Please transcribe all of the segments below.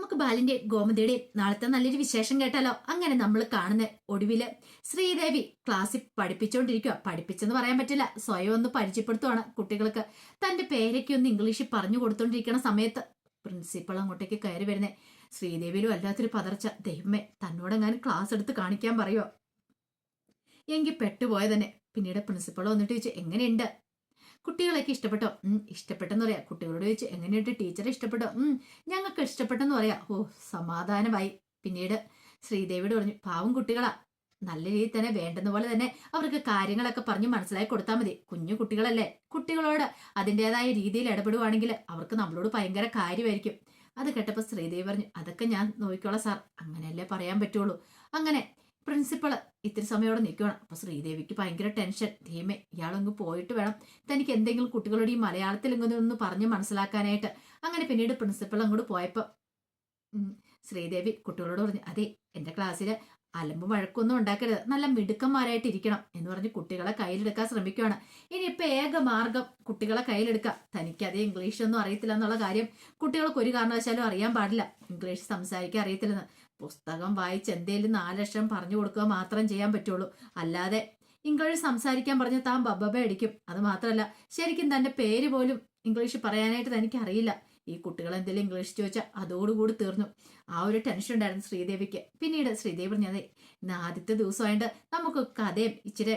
നമുക്ക് ബാലിന്റെ ഗോമതിയുടെ നാളത്തെ നല്ലൊരു വിശേഷം കേട്ടാലോ? അങ്ങനെ നമ്മൾ കാണുന്ന. ഒടുവിൽ ശ്രീദേവി ക്ലാസ്സിൽ പഠിപ്പിച്ചുകൊണ്ടിരിക്കുക പഠിപ്പിച്ചെന്ന് പറയാൻ പറ്റില്ല. സ്വയം ഒന്ന് പരിചയപ്പെടുത്തുവാണ് കുട്ടികൾക്ക്. തന്റെ പേരൊക്കെ ഒന്ന് ഇംഗ്ലീഷിൽ പറഞ്ഞു കൊടുത്തോണ്ടിരിക്കണ സമയത്ത് പ്രിൻസിപ്പൾ അങ്ങോട്ടേക്ക് കയറി വരുന്നേ. ശ്രീദേവിയിലും വല്ലാത്തൊരു പതർച്ച. ദൈവമേ തന്നോടെങ്ങാനും ക്ലാസ് എടുത്ത് കാണിക്കാൻ പറയോ എങ്കിൽ പെട്ടുപോയ തന്നെ പിന്നീട് പ്രിൻസിപ്പൾ വന്നിട്ട് ചോദിച്ചു എങ്ങനെയുണ്ട്? കുട്ടികളൊക്കെ ഇഷ്ടപ്പെട്ടോ? ഇഷ്ടപ്പെട്ടെന്ന് പറയാം. കുട്ടികളോട് ചോദിച്ചു എങ്ങനെയുണ്ട്? ടീച്ചറെ ഇഷ്ടപ്പെട്ടോ? ഞങ്ങൾക്ക് ഇഷ്ടപ്പെട്ടെന്ന് പറയാം. ഓ സമാധാനമായി. പിന്നീട് ശ്രീദേവിയോട് പറഞ്ഞു പാവം കുട്ടികളാ. നല്ല രീതിയിൽ തന്നെ വേണ്ടുന്ന പോലെ തന്നെ അവർക്ക് കാര്യങ്ങളൊക്കെ പറഞ്ഞ് മനസ്സിലാക്കി കൊടുത്താൽ മതി. കുഞ്ഞു കുട്ടികളല്ലേ. കുട്ടികളോട് അതിന്റെതായ രീതിയിൽ ഇടപെടുവാണെങ്കിൽ അവർക്ക് നമ്മളോട് ഭയങ്കര കാര്യമായിരിക്കും. അത് കേട്ടപ്പോൾ ശ്രീദേവി പറഞ്ഞു അതൊക്കെ ഞാൻ നോക്കിക്കോളാം സാർ. അങ്ങനെയല്ലേ പറയാൻ പറ്റുള്ളൂ. അങ്ങനെ പ്രിൻസിപ്പൾ ഇത്തിരി അവിടെ നിൽക്കുകയാണ് അപ്പൊ ശ്രീദേവിക്ക് ഭയങ്കര ടെൻഷൻ. ധീമെ ഇയാളൊന്ന് പോയിട്ട് വേണം. തനിക്ക് എന്തെങ്കിലും കുട്ടികളോട് ഈ മലയാളത്തിൽ ഇങ്ങനെ ഒന്ന് പറഞ്ഞ് മനസ്സിലാക്കാനായിട്ട്. അങ്ങനെ പിന്നീട് പ്രിൻസിപ്പൾ അങ്ങോട്ട് പോയപ്പോൾ ശ്രീദേവി കുട്ടികളോട് പറഞ്ഞു അതെ എന്റെ ക്ലാസ്സിൽ അലമ്പ് വഴക്കൊന്നും ഉണ്ടാക്കരുത്. നല്ല മിടുക്കന്മാരായിട്ട് ഇരിക്കണം എന്ന് പറഞ്ഞ് കുട്ടികളെ കയ്യിലെടുക്കാൻ ശ്രമിക്കുകയാണ് ഇനിയിപ്പോൾ ഏക മാർഗം കുട്ടികളെ കയ്യിലെടുക്കുക. ഇംഗ്ലീഷ് ഒന്നും അറിയത്തില്ല എന്നുള്ള കാര്യം കുട്ടികൾക്ക് ഒരു കാരണവശാലും അറിയാൻ പാടില്ല. ഇംഗ്ലീഷ് സംസാരിക്കാൻ അറിയത്തില്ലെന്ന്. പുസ്തകം വായിച്ച് എന്തേലും നാലക്ഷരം പറഞ്ഞു കൊടുക്കുക മാത്രം ചെയ്യാൻ പറ്റുള്ളൂ. അല്ലാതെ ഇംഗ്ലീഷ് സംസാരിക്കാൻ പറഞ്ഞ താൻ ബബ്ബബ അടിക്കും. അത് മാത്രമല്ല ശരിക്കും തന്റെ പേര് പോലും ഇംഗ്ലീഷ് പറയാനായിട്ട് തനിക്ക് അറിയില്ല ഈ കുട്ടികൾ എന്തെങ്കിലും ഇംഗ്ലീഷ് ചോദിച്ചാൽ അതോടുകൂടി തീർന്നു. ആ ഒരു ടെൻഷൻ ഉണ്ടായിരുന്നു ശ്രീദേവിക്ക്. പിന്നീട് ശ്രീദേവി പറഞ്ഞത് ഇന്ന് ആദ്യത്തെ ദിവസമായിട്ട് നമുക്ക് കഥയും ഇച്ചിരി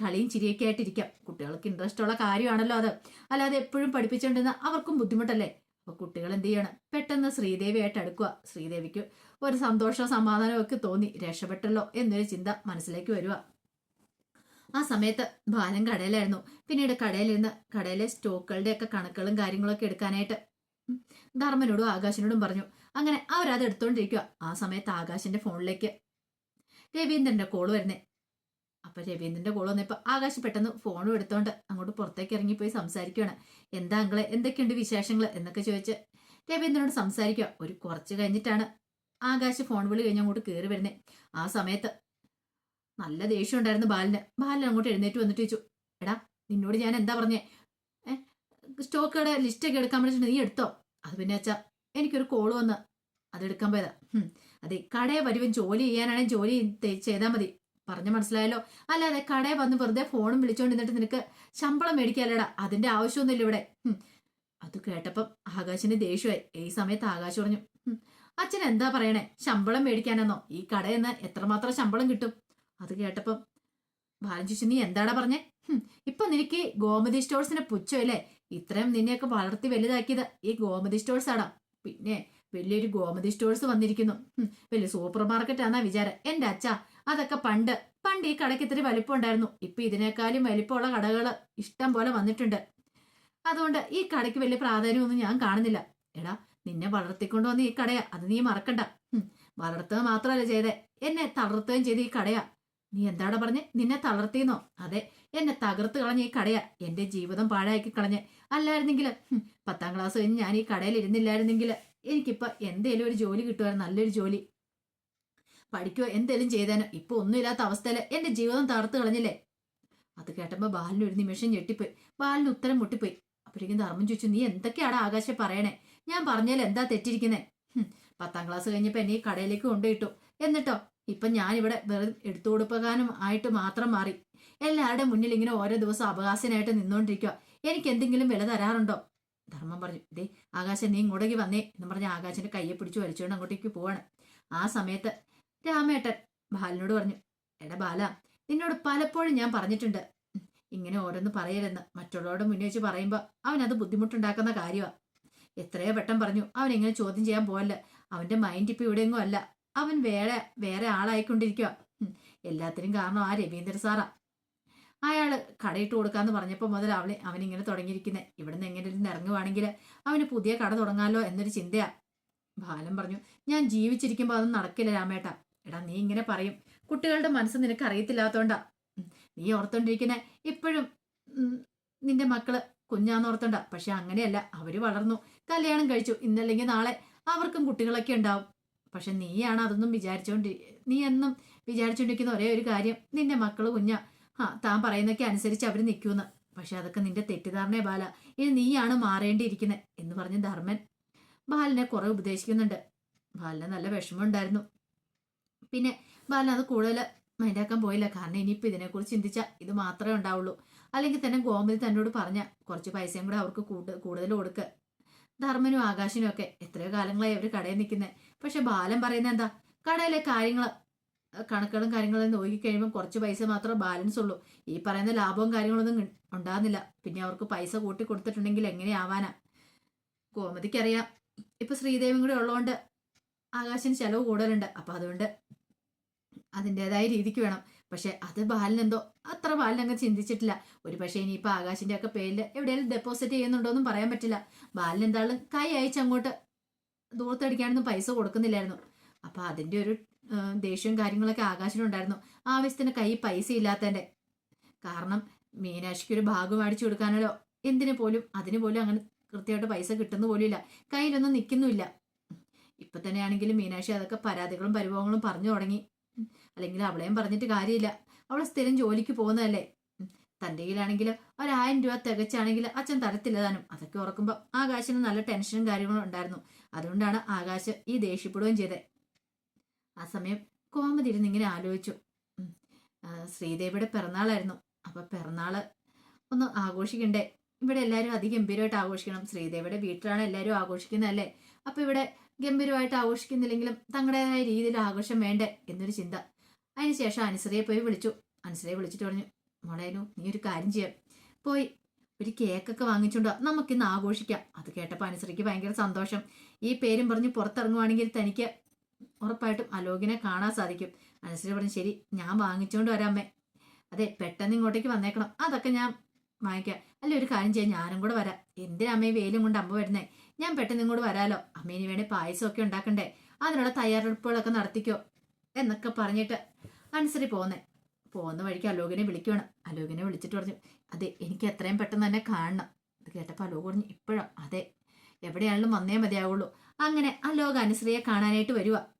കളിയും ചിരിയൊക്കെ ആയിട്ടിരിക്കാം. കുട്ടികൾക്ക് ഇൻട്രസ്റ്റ് ഉള്ള കാര്യമാണല്ലോ അത്. അല്ലാതെ എപ്പോഴും പഠിപ്പിച്ചുകൊണ്ടിരുന്ന അവർക്കും ബുദ്ധിമുട്ടല്ലേ? അപ്പൊ കുട്ടികൾ എന്ത് ചെയ്യണം? പെട്ടെന്ന് ശ്രീദേവിയായിട്ട് അടുക്കുക ശ്രീദേവിക്ക് ഒരു സന്തോഷവും സമാധാനവും ഒക്കെ തോന്നി. രക്ഷപ്പെട്ടല്ലോ എന്നൊരു ചിന്ത മനസ്സിലേക്ക് വരിക ആ സമയത്ത് ബാലൻ കടയിലായിരുന്നു. പിന്നീട് കടയിലിരുന്ന് കടയിലെ സ്റ്റോക്കുകളുടെ ഒക്കെ കണക്കുകളും കാര്യങ്ങളൊക്കെ എടുക്കാനായിട്ട് ധർമ്മനോടും ആകാശിനോടും പറഞ്ഞു. അങ്ങനെ അവരത് എടുത്തോണ്ടിരിക്കുക ആ സമയത്ത് ആകാശിന്റെ ഫോണിലേക്ക് രവീന്ദ്രന്റെ കോൾ വരുന്നേ. അപ്പൊ രവീന്ദ്രന്റെ കോൾ വന്നപ്പോ ആകാശ് പെട്ടെന്ന് ഫോണും എടുത്തോണ്ട് അങ്ങോട്ട് പുറത്തേക്ക് ഇറങ്ങിപ്പോയി സംസാരിക്കുകയാണ് എന്താ അങ്ങളെ എന്തൊക്കെയുണ്ട് വിശേഷങ്ങൾ എന്നൊക്കെ ചോദിച്ച് രവീന്ദ്രനോട് സംസാരിക്കുക ഒരു കുറച്ച് കഴിഞ്ഞിട്ടാണ് ആകാശ് ഫോൺ വിളി കഴിഞ്ഞ് അങ്ങോട്ട് കയറി വരുന്നത് ആ സമയത്ത് നല്ല ദേഷ്യം ഉണ്ടായിരുന്നു ബാലിന്. ബാലൻ അങ്ങോട്ട് എഴുന്നേറ്റ് വന്നിട്ട് ചോദിച്ചു എടാ നിന്നോട് ഞാൻ എന്താ പറഞ്ഞേ? സ്റ്റോക്കുകളുടെ ലിസ്റ്റൊക്കെ എടുക്കാൻ പറ്റിട്ട് നീ എടുത്തോ? അത് പിന്നെ വെച്ചാ എനിക്കൊരു കോൾ വന്ന് അതെടുക്കാൻ പോയതാ. അതെ കടയെ വരുവൻ ജോലി ചെയ്യാനാണെങ്കിൽ ജോലി ചെയ്താൽ മതി. പറഞ്ഞു മനസ്സിലായല്ലോ. അല്ലാതെ കടയെ വന്ന് വെറുതെ ഫോണും വിളിച്ചോണ്ട് നിന്നിട്ട് നിനക്ക് ശമ്പളം മേടിക്കാലടാ അതിന്റെ ആവശ്യമൊന്നുമില്ല ഇവിടെ. അത് കേട്ടപ്പം ആകാശിന് ദേഷ്യമായി. ഈ സമയത്ത് ആകാശ് പറഞ്ഞു അച്ഛൻ എന്താ പറയണേ? ശമ്പളം മേടിക്കാനെന്നോ? ഈ കടയിൽ എത്രമാത്രം ശമ്പളം കിട്ടും? അത് കേട്ടപ്പം ബാലൻ ചോദിച്ചു നീ എന്താടാ പറഞ്ഞേ? ഇപ്പൊ നിനക്ക് ഗോമതി സ്റ്റോഴ്സിനെ പുച്ഛമല്ലേ ഇത്രയും നിന്നെയൊക്കെ വളർത്തി വലുതാക്കിയത് ഈ ഗോമതി സ്റ്റോഴ്സ് ആടാ പിന്നെ വലിയൊരു ഗോമതി സ്റ്റോഴ്സ് വന്നിരിക്കുന്നു. വലിയ സൂപ്പർ മാർക്കറ്റ് ആണെന്നാ വിചാരം. എന്റെ അച്ഛ അതൊക്കെ പണ്ട് പണ്ട് ഈ കടയ്ക്ക് ഇത്തിരി വലിപ്പം ഉണ്ടായിരുന്നു ഇപ്പൊ ഇതിനേക്കാളും വലിപ്പമുള്ള കടകൾ ഇഷ്ടം പോലെ വന്നിട്ടുണ്ട്. അതുകൊണ്ട് ഈ കടയ്ക്ക് വലിയ പ്രാധാന്യമൊന്നും ഞാൻ കാണുന്നില്ല. എടാ നിന്നെ വളർത്തിക്കൊണ്ടു വന്ന ഈ കടയാ. അത് നീ മറക്കണ്ട. വളർത്തുക മാത്രമല്ല ചെയ്തേ. എന്നെ തളർത്തുകയും ചെയ്ത് ഈ കടയാ. നീ എന്താടാ പറഞ്ഞ്? നിന്നെ തളർത്തിയെന്നോ? അതെ എന്നെ തകർത്ത് കളഞ്ഞ ഈ കടയാ. എന്റെ ജീവിതം പാഴാക്കി കളഞ്ഞ്. അല്ലായിരുന്നെങ്കിൽ പത്താം ക്ലാസ് കഴിഞ്ഞ് ഞാൻ ഈ കടയിൽ ഇരുന്നില്ലായിരുന്നെങ്കിൽ എനിക്കിപ്പോ എന്തേലും ഒരു ജോലി കിട്ടുമായിരുന്നു നല്ലൊരു ജോലി. പഠിക്കോ എന്തേലും ചെയ്താനോ. ഇപ്പൊ ഒന്നുമില്ലാത്ത അവസ്ഥയിൽ എന്റെ ജീവിതം തകർത്ത് കളഞ്ഞില്ലേ? അത് കേട്ടപ്പോ ബാലിന് ഒരു നിമിഷം ഞെട്ടിപ്പോയി. ബാലിന് ഉത്തരം മുട്ടിപ്പോയി. അപ്പോഴേക്കും ധർമ്മം ചോദിച്ചു നീ എന്തൊക്കെയാണ് ആകാശം പറയണേ? ഞാൻ പറഞ്ഞാൽ എന്താ തെറ്റിരിക്കുന്നേ? പത്താം ക്ലാസ് കഴിഞ്ഞപ്പോ എന്നെ ഈ കടയിലേക്ക് കൊണ്ടുപോയിട്ടു. എന്നിട്ടോ ഇപ്പൊ ഞാൻ ഇവിടെ വെറുതെ എടുത്തു കൊടുപ്പകാനും ആയിട്ട് മാത്രം മാറി. എല്ലാവരുടെ മുന്നിൽ ഇങ്ങനെ ഓരോ ദിവസം അവകാശനായിട്ട് നിന്നോണ്ടിരിക്കുക എനിക്ക് എന്തെങ്കിലും വില തരാറുണ്ടോ? ധർമ്മം പറഞ്ഞു ദേ ആകാശം നീ ഇങ്ങോട്ടേക്ക് വന്നേ എന്ന് പറഞ്ഞ ആകാശന്റെ കയ്യെ പിടിച്ചു വലിച്ചുകൊണ്ട് അങ്ങോട്ടേക്ക് പോവാണ്. ആ സമയത്ത് രാമേട്ടൻ ബാലനോട് പറഞ്ഞു എടാ ബാല നിന്നോട് പലപ്പോഴും ഞാൻ പറഞ്ഞിട്ടുണ്ട്. ഇങ്ങനെ ഓരോന്ന് പറയരുതെന്ന് മറ്റുള്ളവരോട് മുന്നേ വെച്ച് പറയുമ്പോൾ അവനത് ബുദ്ധിമുട്ടുണ്ടാക്കുന്ന കാര്യമാണ് എത്രയോ വട്ടം പറഞ്ഞു അവൻ എങ്ങനെ ചോദ്യം ചെയ്യാൻ പോകല്ല അവന്റെ മൈൻഡ് ഇപ്പം ഇവിടെയെങ്ങും അല്ല. അവൻ വേറെ വേറെ ആളായിക്കൊണ്ടിരിക്കുക എല്ലാത്തിനും കാരണം ആ രവീന്ദ്ര സാറാ. അയാൾ കടയിട്ട് കൊടുക്കാന്ന് പറഞ്ഞപ്പോൾ മുതൽ അവളെ അവനിങ്ങനെ തുടങ്ങിയിരിക്കുന്നത് ഇവിടുന്ന് എങ്ങനെയും ഇറങ്ങുവാണെങ്കിൽ അവന് പുതിയ കട തുടങ്ങാലോ എന്നൊരു ചിന്തയാ. ബാലൻ പറഞ്ഞു ഞാൻ ജീവിച്ചിരിക്കുമ്പോൾ അതൊന്നും നടക്കില്ല രാമേട്ട. എടാ നീ ഇങ്ങനെ പറയും. കുട്ടികളുടെ മനസ്സ് നിനക്ക് അറിയത്തില്ലാത്തോണ്ടാ. നീ ഓർത്തോണ്ടിരിക്കുന്ന. ഇപ്പോഴും നിന്റെ മക്കൾ കുഞ്ഞാന്ന് പക്ഷെ അങ്ങനെയല്ല അവർ വളർന്നു. കല്യാണം കഴിച്ചു. ഇന്നല്ലെങ്കിൽ നാളെ അവർക്കും കുട്ടികളൊക്കെ ഉണ്ടാവും. പക്ഷെ നീയാണ് അതൊന്നും വിചാരിച്ചോണ്ടി നീ എന്നും വിചാരിച്ചോണ്ടിരിക്കുന്ന ഒരേ ഒരു കാര്യം. നിന്റെ മക്കൾ കുഞ്ഞ. ആ താൻ പറയുന്നൊക്കെ അനുസരിച്ച് അവർ നിൽക്കുമെന്ന് പക്ഷെ അതൊക്കെ നിന്റെ തെറ്റിദ്ധാരണയെ ബാല. ഇനി നീയാണ് മാറേണ്ടിയിരിക്കുന്നത് എന്ന് പറഞ്ഞ് ധർമ്മൻ ബാലനെ കുറെ ഉപദേശിക്കുന്നുണ്ട്. ബാലന് നല്ല വിഷമമുണ്ടായിരുന്നു. പിന്നെ ബാലൻ അത് കൂടുതൽ മൈൻഡാക്കാൻ പോയില്ല. കാരണം ഇനിയിപ്പോൾ ഇതിനെക്കുറിച്ച് ചിന്തിച്ചാൽ ഇത് മാത്രമേ ഉണ്ടാവുള്ളൂ. അല്ലെങ്കിൽ തന്നെ ഗോമതി തന്നോട് പറഞ്ഞ കുറച്ച് പൈസയും കൂടെ അവർക്ക് കൂടുതൽ കൊടുക്കുക ധർമ്മനും ആകാശിനും ഒക്കെ എത്രയോ കാലങ്ങളായി അവർ കടയിൽ നിൽക്കുന്നത് പക്ഷെ ബാലൻ പറയുന്നത് എന്താ? കടയിലെ കാര്യങ്ങൾ കണക്കുകളും കാര്യങ്ങളും നോക്കി കഴിയുമ്പോൾ കുറച്ച് പൈസ മാത്രമേ ബാലൻസ് ഉള്ളൂ. ഈ പറയുന്ന ലാഭവും കാര്യങ്ങളൊന്നും ഉണ്ടാകുന്നില്ല പിന്നെ അവർക്ക് പൈസ കൂട്ടി കൊടുത്തിട്ടുണ്ടെങ്കിൽ എങ്ങനെയാവാനാ? ഗോമതിക്കറിയാം. ഇപ്പൊ ശ്രീദേവിയും കൂടെ ഉള്ളതുകൊണ്ട് ആകാശിന് ചെലവ് കൂടുതലുണ്ട്. അപ്പൊ അതുകൊണ്ട് അതിന്റെതായ രീതിക്ക് വേണം. പക്ഷെ അത് ബാലിനെന്തോ അത്ര ബാലിനങ്ങ് ചിന്തിച്ചിട്ടില്ല. ഒരു പക്ഷേ ഇനിയിപ്പോൾ ആകാശിന്റെ ഒക്കെ പേരിൽ എവിടെയെങ്കിലും ഡെപ്പോസിറ്റ് ചെയ്യുന്നുണ്ടോയെന്നും പറയാൻ പറ്റില്ല. ബാലൻ എന്തായാലും കൈ അയച്ച് അങ്ങോട്ട് ദൂരത്തടിക്കാനൊന്നും പൈസ കൊടുക്കുന്നില്ലായിരുന്നു. അപ്പോൾ അതിന്റെ ഒരു ദേഷ്യവും കാര്യങ്ങളൊക്കെ ആകാശിനുണ്ടായിരുന്നു ആവശ്യത്തിന് കൈ പൈസ ഇല്ലാത്തതിന്റെ. കാരണം മീനാക്ഷിക്ക് ഒരു ഭാഗം അടിച്ചു കൊടുക്കാനല്ലോ. എന്തിനു പോലും അതിന് പോലും അങ്ങനെ കൃത്യമായിട്ട് പൈസ കിട്ടുന്ന പോലും ഇല്ല. കയ്യിലൊന്നും നിൽക്കുന്നുമില്ല. ഇപ്പൊ തന്നെയാണെങ്കിലും മീനാക്ഷി അതൊക്കെ പരാതികളും പരിഭവങ്ങളും പറഞ്ഞു തുടങ്ങി. അല്ലെങ്കിൽ അവളെയും പറഞ്ഞിട്ട് കാര്യമില്ല. അവൾ സ്ഥിരം ജോലിക്ക് പോകുന്നതല്ലേ. തന്റെ കയ്യിലാണെങ്കിൽ ഒരായിരം രൂപ തികച്ചാണെങ്കിൽ അച്ഛൻ തരത്തില്ല താനും. അതൊക്കെ ഉറക്കുമ്പോൾ ആകാശിന് നല്ല ടെൻഷനും കാര്യങ്ങളും ഉണ്ടായിരുന്നു. അതുകൊണ്ടാണ് ആകാശ് ഈ ദേഷ്യപ്പെടുകയും ചെയ്തത്. ആ സമയം കോമതി ഇരുന്ന് ഇങ്ങനെ ആലോചിച്ചു. ശ്രീദേവിയുടെ പിറന്നാളായിരുന്നു. അപ്പൊ പിറന്നാൾ ഒന്ന് ആഘോഷിക്കണ്ടേ? ഇവിടെ എല്ലാവരും അതിഗംഭീരമായിട്ട് ആഘോഷിക്കണം. ശ്രീദേവിയുടെ വീട്ടിലാണ് എല്ലാവരും ആഘോഷിക്കുന്നതല്ലേ അപ്പൊ ഇവിടെ ഗംഭീരമായിട്ട് ആഘോഷിക്കുന്നില്ലെങ്കിലും തങ്ങളുടേതായ രീതിയിൽ ആഘോഷം വേണ്ടേ എന്നൊരു ചിന്ത. അതിനുശേഷം അനുസരിയെ പോയി വിളിച്ചു. അനുസരിയെ വിളിച്ചിട്ട് പറഞ്ഞു മോളേനു നീ ഒരു കാര്യം ചെയ്യാം. പോയി ഒരു കേക്കൊക്കെ വാങ്ങിച്ചുണ്ടോ നമുക്കിന്ന് ആഘോഷിക്കാം. അത് കേട്ടപ്പോൾ അനുസരിക്ക് ഭയങ്കര സന്തോഷം. ഈ പേരും പറഞ്ഞ് പുറത്തിറങ്ങുവാണെങ്കിൽ തനിക്ക് ഉറപ്പായിട്ടും അലോകിനെ കാണാൻ സാധിക്കും. അനുസരി പറഞ്ഞു ശരി ഞാൻ വാങ്ങിച്ചുകൊണ്ട് വരാമേ അതെ പെട്ടെന്ന് ഇങ്ങോട്ടേക്ക് വന്നേക്കണം. അതൊക്കെ ഞാൻ വാങ്ങിക്കാം. അല്ല ഒരു കാര്യം ചെയ്യാം ഞാനും കൂടെ വരാം. എന്തിനാ അമ്മയെ വെയിലും കൊണ്ട് അമ്മ വരുന്നേ? ഞാൻ പെട്ടെന്ന് ഇങ്ങോട്ട് വരാലോ. അമ്മേന് വേണ്ടി പായസമൊക്കെ ഉണ്ടാക്കണ്ടേ? അതിനുള്ള തയ്യാറെടുപ്പുകളൊക്കെ നടത്തിക്കോ എന്നൊക്കെ പറഞ്ഞിട്ട് അനുസരി പോന്നേ. പോകുന്ന വഴിക്ക് അലോകിനെ വിളിക്കുവാണ്. അലോകിനെ വിളിച്ചിട്ട് പറഞ്ഞു അതെ എനിക്ക് എത്രയും പെട്ടെന്ന് തന്നെ കാണണം. ഇത് കേട്ടപ്പോൾ അലോക് പറഞ്ഞു ഇപ്പോഴോ? അതെ എവിടെയാണെങ്കിലും വന്നേ മതിയാവുള്ളൂ. അങ്ങനെ അലോക് അനുശ്രീയെ കാണാനായിട്ട് വരുക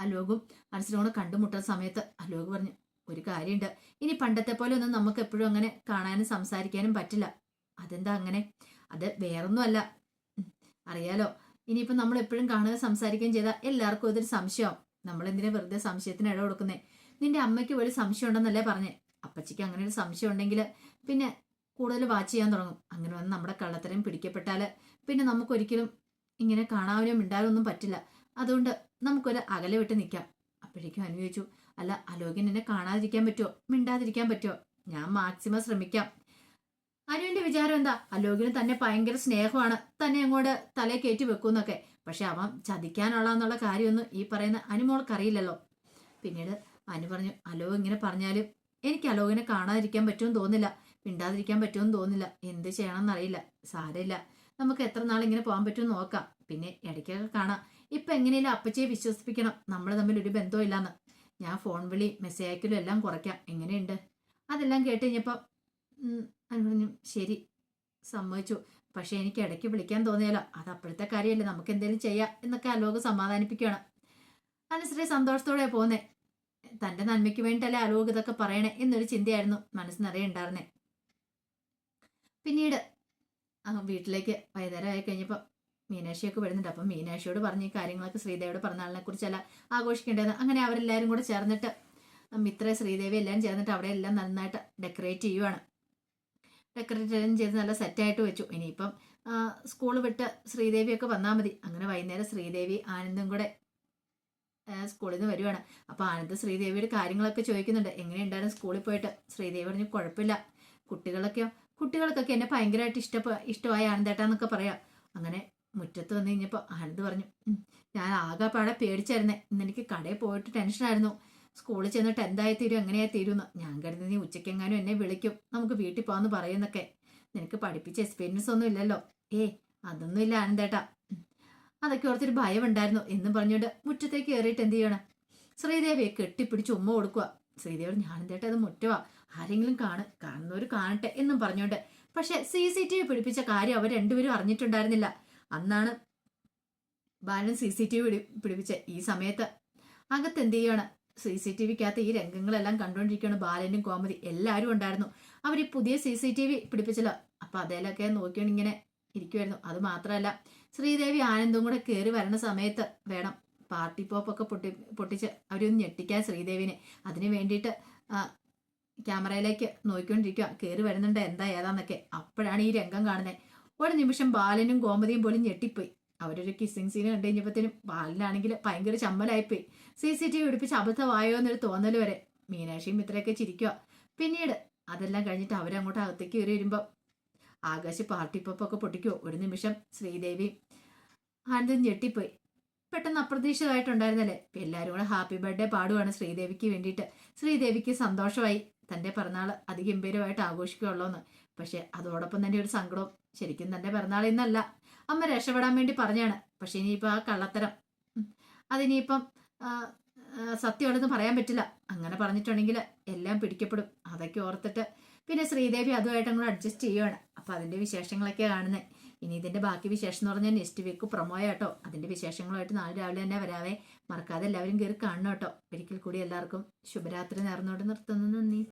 അലോകും അർച്ചനോട് കണ്ടുമുട്ടുന്ന സമയത്ത് അലോക് പറഞ്ഞു ഒരു കാര്യമുണ്ട്. ഇനി പണ്ടത്തെ പോലെ ഒന്നും നമുക്ക് എപ്പോഴും അങ്ങനെ കാണാനും സംസാരിക്കാനും പറ്റില്ല. അതെന്താ അങ്ങനെ? അത് വേറൊന്നുമല്ല. അല്ല അറിയാലോ. ഇനിയിപ്പോൾ നമ്മൾ എപ്പോഴും കാണുക സംസാരിക്കുകയും ചെയ്താൽ എല്ലാവർക്കും ഇതൊരു സംശയമാവും. നമ്മൾ എന്തിനാ വെറുതെ സംശയത്തിന് ഇട കൊടുക്കുന്നേ? നിന്റെ അമ്മയ്ക്ക് ഒരു സംശയം ഉണ്ടെന്നല്ലേ പറഞ്ഞേ. അപ്പച്ചിക്ക് അങ്ങനെ ഒരു സംശയം ഉണ്ടെങ്കിൽ പിന്നെ കൂടുതൽ വാച്ച് ചെയ്യാൻ തുടങ്ങും. അങ്ങനെ വന്ന് നമ്മുടെ കള്ളത്തരം പിടിക്കപ്പെട്ടാൽ പിന്നെ നമുക്കൊരിക്കലും ഇങ്ങനെ കാണാനും ഉണ്ടാകാനൊന്നും പറ്റില്ല. അതുകൊണ്ട് നമുക്കൊരു അകലെ വിട്ട് നിൽക്കാം അപ്പോഴേക്കും അനുയോജിച്ചു അല്ല അലോകിൻ എന്നെ കാണാതിരിക്കാൻ പറ്റുമോ മിണ്ടാതിരിക്കാൻ പറ്റുമോ ഞാൻ മാക്സിമം ശ്രമിക്കാം. അനുവിന്റെ വിചാരം എന്താ? അലോകിന് തന്നെ ഭയങ്കര സ്നേഹമാണ്. തന്നെ അങ്ങോട്ട് തലേ കയറ്റി വെക്കൂന്നൊക്കെ പക്ഷെ അവൻ ചതിക്കാനുള്ള എന്നുള്ള കാര്യമൊന്നും ഈ പറയുന്ന അനുമോൾക്കറിയില്ലല്ലോ പിന്നീട് അനു പറഞ്ഞു അലോ ഇങ്ങനെ പറഞ്ഞാലും എനിക്ക് അലോകിനെ കാണാതിരിക്കാൻ പറ്റുമെന്ന് തോന്നില്ല മിണ്ടാതിരിക്കാൻ പറ്റുമെന്ന് തോന്നില്ല എന്ത് ചെയ്യണമെന്ന് അറിയില്ല സാരമില്ല. നമുക്ക് എത്ര നാൾ ഇങ്ങനെ പോകാൻ പറ്റുമെന്ന് നോക്കാം. പിന്നെ ഇടയ്ക്കൊക്കെ കാണാം. ഇപ്പൊ എങ്ങനെയാലും അപ്പച്ചയെ വിശ്വസിപ്പിക്കണം. നമ്മൾ തമ്മിൽ ഒരു ബന്ധവും ഇല്ലാന്ന് ഞാൻ ഫോൺ വിളി മെസ്സേജ് അയക്കലും എല്ലാം കുറയ്ക്കാം. എങ്ങനെയുണ്ട്? അതെല്ലാം കേട്ട് കഴിഞ്ഞപ്പോൾ ശരി. സമ്മതിച്ചു. പക്ഷെ എനിക്ക് ഇടയ്ക്ക് വിളിക്കാൻ തോന്നിയാലോ അത് അപ്പോഴത്തെ കാര്യമല്ലേ. നമുക്ക് എന്തെങ്കിലും ചെയ്യാം എന്നൊക്കെ അലോക് സമാധാനിപ്പിക്കുകയാണ്. അനുസരി സന്തോഷത്തോടെ പോകുന്നേ തന്റെ നന്മയ്ക്ക് വേണ്ടിയല്ലേ അലോക് ഇതൊക്കെ പറയണേ? എന്നൊരു ചിന്തയായിരുന്നു മനസ്സ് നിറയെ ഉണ്ടായിരുന്നേ. പിന്നീട് വീട്ടിലേക്ക് വൈകുന്നേരം ആയി കഴിഞ്ഞപ്പോൾ മീനാക്ഷിയൊക്കെ വരുന്നുണ്ട്. അപ്പം മീനാക്ഷിയോട് പറഞ്ഞ ഈ കാര്യങ്ങളൊക്കെ ശ്രീദേവിയോട് പറഞ്ഞാളിനെ കുറിച്ചല്ല ആഘോഷിക്കേണ്ടത് അങ്ങനെ അവരെല്ലാവരും കൂടെ ചേർന്നിട്ട് മിത്ര ശ്രീദേവി എല്ലാം ചേർന്നിട്ട് അവിടെ എല്ലാം നന്നായിട്ട് ഡെക്കറേറ്റ് ചെയ്യുവാണ്. ഡെക്കറേറ്റ് ചെയ്ത് നല്ല സെറ്റായിട്ട് വെച്ചു. ഇനിയിപ്പം സ്കൂൾ വിട്ട് ശ്രീദേവിയൊക്കെ വന്നാൽ മതി. അങ്ങനെ വൈകുന്നേരം ശ്രീദേവി ആനന്ദും കൂടെ സ്കൂളിൽ നിന്ന് വരുവാണ്. അപ്പോൾ ആനന്ദ് ശ്രീദേവിയുടെ കാര്യങ്ങളൊക്കെ ചോദിക്കുന്നുണ്ട്. എങ്ങനെയുണ്ടായിരുന്നു സ്കൂളിൽ പോയിട്ട്? ശ്രീദേവി പറഞ്ഞു കുഴപ്പമില്ല. കുട്ടികളൊക്കെയോ? കുട്ടികൾക്കൊക്കെ എന്നെ ഭയങ്കരമായിട്ട് ഇഷ്ടപ്പെ ഇഷ്ടമായ ആനന്ദേട്ടാന്നൊക്കെ പറയാം. അങ്ങനെ മുറ്റത്ത് വന്നു കഴിഞ്ഞപ്പോൾ ആനന്ദ് പറഞ്ഞു "ഉം, ഞാൻ ആകെപ്പാടെ പേടിച്ചായിരുന്നേ. ഇന്ന് എനിക്ക് കടയിൽ പോയിട്ട് ടെൻഷനായിരുന്നു സ്കൂളിൽ ചെന്നിട്ട് എന്തായി തീരും എങ്ങനെയായി തീരുമെന്ന്. ഞാൻ കരുതി നീ ഉച്ചയ്ക്കെങ്ങാനും എന്നെ വിളിക്കും. നമുക്ക് വീട്ടിൽ പോകാമെന്ന് പറയുന്നൊക്കെ. നിനക്ക് പഠിപ്പിച്ച എക്സ്പീരിയൻസ് ഒന്നും ഇല്ലല്ലോ. ഏ അതൊന്നും ഇല്ല ആനന്ദേട്ടാ. അതൊക്കെ ഓർത്തൊരു ഭയം ഉണ്ടായിരുന്നു എന്നും പറഞ്ഞുകൊണ്ട് മുറ്റത്തേക്ക് കയറിയിട്ട് എന്ത് ചെയ്യണം? ശ്രീദേവിയെ കെട്ടിപ്പിടിച്ച് ഉമ്മ കൊടുക്കുക ശ്രീദേവി ഞാനെന്തേട്ട അത് മുറ്റവാ. ആരെങ്കിലും കാണ് കാണുന്നവർ കാണട്ടെ എന്നും പറഞ്ഞോണ്ട് പക്ഷെ സി സി ടി വി പിടിപ്പിച്ച കാര്യം അവർ രണ്ടുപേരും അറിഞ്ഞിട്ടുണ്ടായിരുന്നില്ല. അന്നാണ് Balan C C T V പിടിപ്പിച്ച ഈ സമയത്ത്. അകത്ത് എന്ത് ചെയ്യാണ് സി സി ടി വിക്കകത്ത് ഈ രംഗങ്ങളെല്ലാം കണ്ടുകൊണ്ടിരിക്കുകയാണ് ബാലനും കോമതി എല്ലാവരും ഉണ്ടായിരുന്നു. അവർ ഈ പുതിയ സി സി ടി വി പിടിപ്പിച്ചല്ലോ. അപ്പം അതേലൊക്കെ നോക്കിയാണ് ഇങ്ങനെ ഇരിക്കുമായിരുന്നു അത് മാത്രമല്ല ശ്രീദേവി ആനന്ദും കൂടെ കയറി വരണ സമയത്ത് വേണം പാർട്ടി പോപ്പൊക്കെ പൊട്ടി പൊട്ടിച്ച് അവരൊന്ന് ഞെട്ടിക്കാൻ ശ്രീദേവിനെ. അതിന് വേണ്ടിയിട്ട് ക്യാമറയിലേക്ക് നോക്കിക്കൊണ്ടിരിക്കുക കയറി വരുന്നുണ്ട് എന്താ ഏതാന്നൊക്കെ. അപ്പോഴാണ് ഈ രംഗം കാണുന്നത് ഒരു നിമിഷം ബാലനും ഗോമതിയും പോലും ഞെട്ടിപ്പോയി. അവരൊരു കിസ്സിങ് സീൻ കണ്ടു കഴിഞ്ഞപ്പോഴത്തേനും ബാലനാണെങ്കിൽ ഭയങ്കര ചമ്മലായിപ്പോയി. സി സി ടി വി പിടിപ്പിച്ച് അബദ്ധമായോ എന്നൊരു തോന്നൽ വരെ. മീനാക്ഷിയും ഇത്രയൊക്കെ ചിരിക്കുക പിന്നീട് അതെല്ലാം കഴിഞ്ഞിട്ട് അവരങ്ങോട്ട് അകത്തേക്ക് കയറി വരുമ്പോൾ ആകാശ് പാർട്ടി പോപ്പൊക്കെ പൊട്ടിക്കുമോ ഒരു നിമിഷം ശ്രീദേവി ആനന്ദം ഞെട്ടിപ്പോയി. പെട്ടെന്ന് അപ്രതീക്ഷിതമായിട്ടുണ്ടായിരുന്നല്ലേ? എല്ലാവരും കൂടെ ഹാപ്പി ബർത്ത്ഡേ പാടുവാണ് ശ്രീദേവിക്ക് വേണ്ടിയിട്ട്. ശ്രീദേവിക്ക് സന്തോഷമായി. തന്റെ പിറന്നാൾ അതിഗംഭീരമായിട്ട് ആഘോഷിക്കുകയുള്ളൂന്ന് പക്ഷേ അതോടൊപ്പം തന്നെ ഒരു സങ്കടവും ശരിക്കും തന്റെ പിറന്നാൾ ഇന്നല്ല. അമ്മ രക്ഷപ്പെടാൻ വേണ്ടി പറഞ്ഞാണ്. പക്ഷെ ഇനിയിപ്പോൾ ആ കള്ളത്തരം. അതിനിയിപ്പം സത്യമാണെന്ന് പറയാൻ പറ്റില്ല. അങ്ങനെ പറഞ്ഞിട്ടുണ്ടെങ്കിൽ എല്ലാം പിടിക്കപ്പെടും. അതൊക്കെ ഓർത്തിട്ട് പിന്നെ ശ്രീദേവി അതുമായിട്ട് അങ്ങോട്ട് അഡ്ജസ്റ്റ് ചെയ്യുവാണ്. അപ്പം അതിന്റെ വിശേഷങ്ങളൊക്കെ കാണുന്നത് ഇനി ഇതിന്റെ ബാക്കി വിശേഷം എന്ന് പറഞ്ഞാൽ നെക്സ്റ്റ് വീക്ക് പ്രൊമോ കേട്ടോ അതിന്റെ വിശേഷങ്ങളുമായിട്ട് നാളെ രാവിലെ തന്നെ വരാവേ. മറക്കാതെ എല്ലാവരും കയറി കാണണം കേട്ടോ. ഒരിക്കൽ കൂടി എല്ലാവർക്കും ശുഭരാത്രി നേർന്നുകൊണ്ട് നിർത്തുന്നു. നന്ദി.